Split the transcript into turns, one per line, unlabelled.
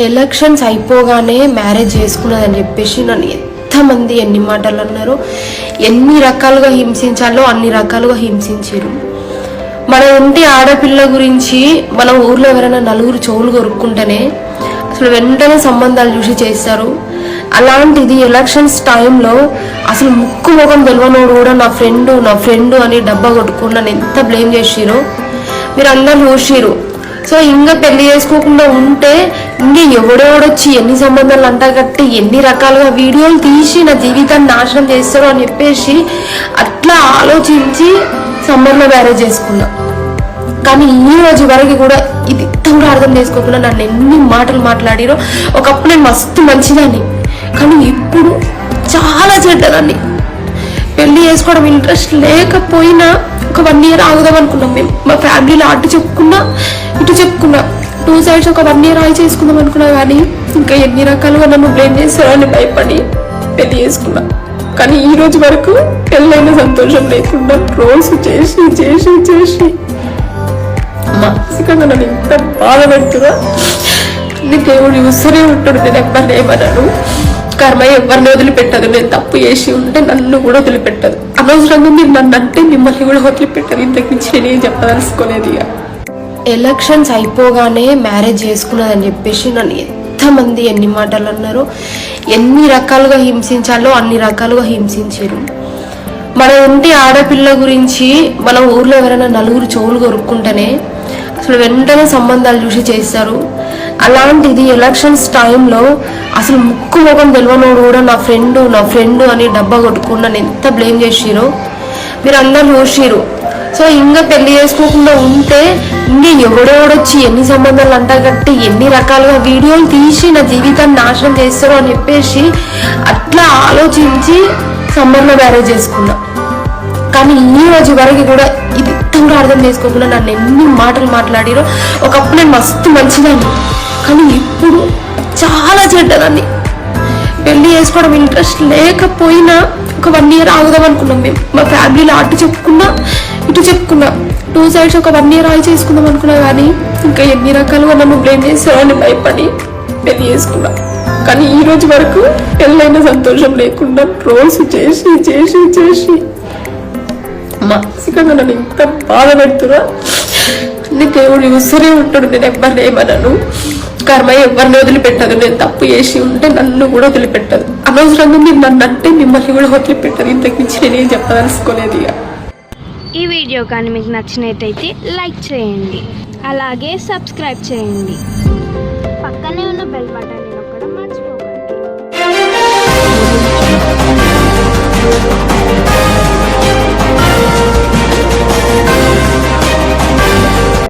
Elections అయిపోగానే marriage చేసుకున్నదని చెప్పేసి నన్ను ఎంతమంది ఎన్ని మాటలు అన్నారు ఎన్ని రకాలుగా హింసించాలో అన్ని రకాలుగా హింసించారు. మన ఇంటి ఆడపిల్ల గురించి మన ఊర్లో ఎవరైనా నలుగురు చెవులు కొరుక్కుంటేనే అసలు వెంటనే సంబంధాలు చూసి చేస్తారు. అలాంటిది ఎలక్షన్స్ టైంలో అసలు ముక్కు ముఖం తెలియనోడు కూడా నా ఫ్రెండ్ నా ఫ్రెండ్ అని డబ్బా కొట్టుకుని నన్ను ఎంత బ్లేమ్ చేసిరో మీరు అందరు చూసిరు సో ఇంకా పెళ్ళి చేసుకోకుండా ఉంటే ఇంకా ఎవడెవడొచ్చి ఎన్ని సంబంధాలు అంటా కట్టి ఎన్ని రకాలుగా వీడియోలు తీసి నా జీవితాన్ని నాశనం చేస్తారు అని చెప్పేసి అట్లా ఆలోచించి సమ్మర్లో మ్యారేజ్ చేసుకున్నా. కానీ ఈ రోజు వరకు కూడా ఇది కూడా అర్థం చేసుకోకుండా నన్ను ఎన్ని మాటలు మాట్లాడిరో ఒకప్పుడు నేను మస్తు మంచిదాన్ని. కానీ ఇప్పుడు చాలా చెడ్డదాన్ని. పెళ్ళి చేసుకోవడం ఇంట్రెస్ట్ లేకపోయినా ఒక వన్ ఇయర్ ఆగుదాం అనుకున్నాం మేము. మా ఫ్యామిలీలో అటు చెప్పుకున్నా ఇటు చెప్పుకున్నా. టూ సైడ్స్ ఒక వన్ ఇయర్ ఆగి చేసుకుందాం అనుకున్నా కానీ ఇంకా ఎన్ని రకాలుగా నన్ను బ్లేమ్ చేస్తారో అని భయపడి పెళ్ళి చేసుకున్నా. కానీ ఈ రోజు వరకు పెళ్ళైన సంతోషం లేకుండా రోజు చేసి చేసి చేసి. మానసికంగా నన్ను ఇంత బాధ పెడుతుందా దేవుడు చూస్తూనే ఉంటాడు నేను ఎవరిని ఏమన్నాను కర్మ ఎవరిని వదిలిపెట్టదు నేను తప్పు చేసి ఉంటే నన్ను కూడా వదిలిపెట్టదు. అనవసరంగా మీరు నన్ను అంటే మిమ్మల్ని కూడా వదిలిపెట్టదు ఇంతకు మించి నేనేం చెప్పదలుచుకోలేదు ఇక. ఎలక్షన్స్ అయిపోగానే మ్యారేజ్ చేసుకున్నదని చెప్పేసి నన్ను ఎంతమంది ఎన్ని మాటలు అన్నారు ఎన్ని రకాలుగా హింసించాలో అన్ని రకాలుగా హింసించారు. మన ఇంటి ఆడపిల్ల గురించి మన ఊర్లో ఎవరైనా నలుగురు చెవులు కొరుక్కుంటేనే అసలు వెంటనే సంబంధాలు చూసి చేస్తారు. అలాంటిది ఎలక్షన్స్ టైంలో అసలు ముక్కు ముఖం తెలియనోడు కూడా నా ఫ్రెండ్ నా ఫ్రెండ్ అని డబ్బా కొట్టుకుని నన్ను ఎంత బ్లేమ్ చేసిరో మీరు అందరు చూసిరు సో ఇంకా పెళ్ళి చేసుకోకుండా ఉంటే ఇంకా ఎవడెవడొచ్చి ఎన్ని సంబంధాలు అంటగట్టి కట్టి ఎన్ని రకాలుగా వీడియోలు తీసి నా జీవితాన్ని నాశనం చేస్తారు అని చెప్పేసి అట్లా ఆలోచించి సమ్మర్లో మ్యారేజ్ చేసుకున్నా. కానీ ఈ రోజు వరకు కూడా ఇది కూడా అర్థం చేసుకోకుండా నన్ను ఎన్ని మాటలు మాట్లాడిరో. ఒకప్పుడు నేను మస్తు మంచిదాన్ని. కానీ ఇప్పుడు చాలా చెడ్డదాన్ని పెళ్ళి చేసుకోవడం ఇంట్రెస్ట్ లేకపోయినా ఒక వన్ ఇయర్ ఆగుదాం అనుకున్నాం మేము. మా ఫ్యామిలీలో అటు చెప్పుకున్నా ఇటు చెప్పుకున్నా. టూ సైడ్స్ ఒక వన్ ఇయర్ ఆగి చేసుకుందాం అనుకున్నా కానీ ఇంకా ఎన్ని రకాలుగా నన్ను బ్లేమ్ చేస్తారో అని భయపడి పెళ్ళి చేసుకున్నా. కానీ ఈ రోజు వరకు పెళ్ళైన సంతోషం లేకుండా రోజు చేసి చేసి చేసి మానసికంగా నన్ను ఇంత బాధ పెడుతున్నా. అన్ని దేవుడు చూస్తూనే ఉంటాడు నేను ఎవరిని ఏమన్నాను కర్మ ఎవరిని వదిలిపెట్టదు. నేను తప్పు చేసి ఉంటే నన్ను కూడా వదిలిపెట్టదు. అనవసరంగా మీరు నన్ను అంటే మిమ్మల్ని కూడా వదిలిపెట్టదు. ఇంతకు మించి నేనేం చెప్పదలుచుకోలేదు ఇక.
ఈ వీడియో కానీ మీకు నచ్చినట్టయితే లైక్ చేయండి. అలాగే సబ్స్క్రైబ్ చేయండి. పక్కనే ఉన్న బెల్ బటన్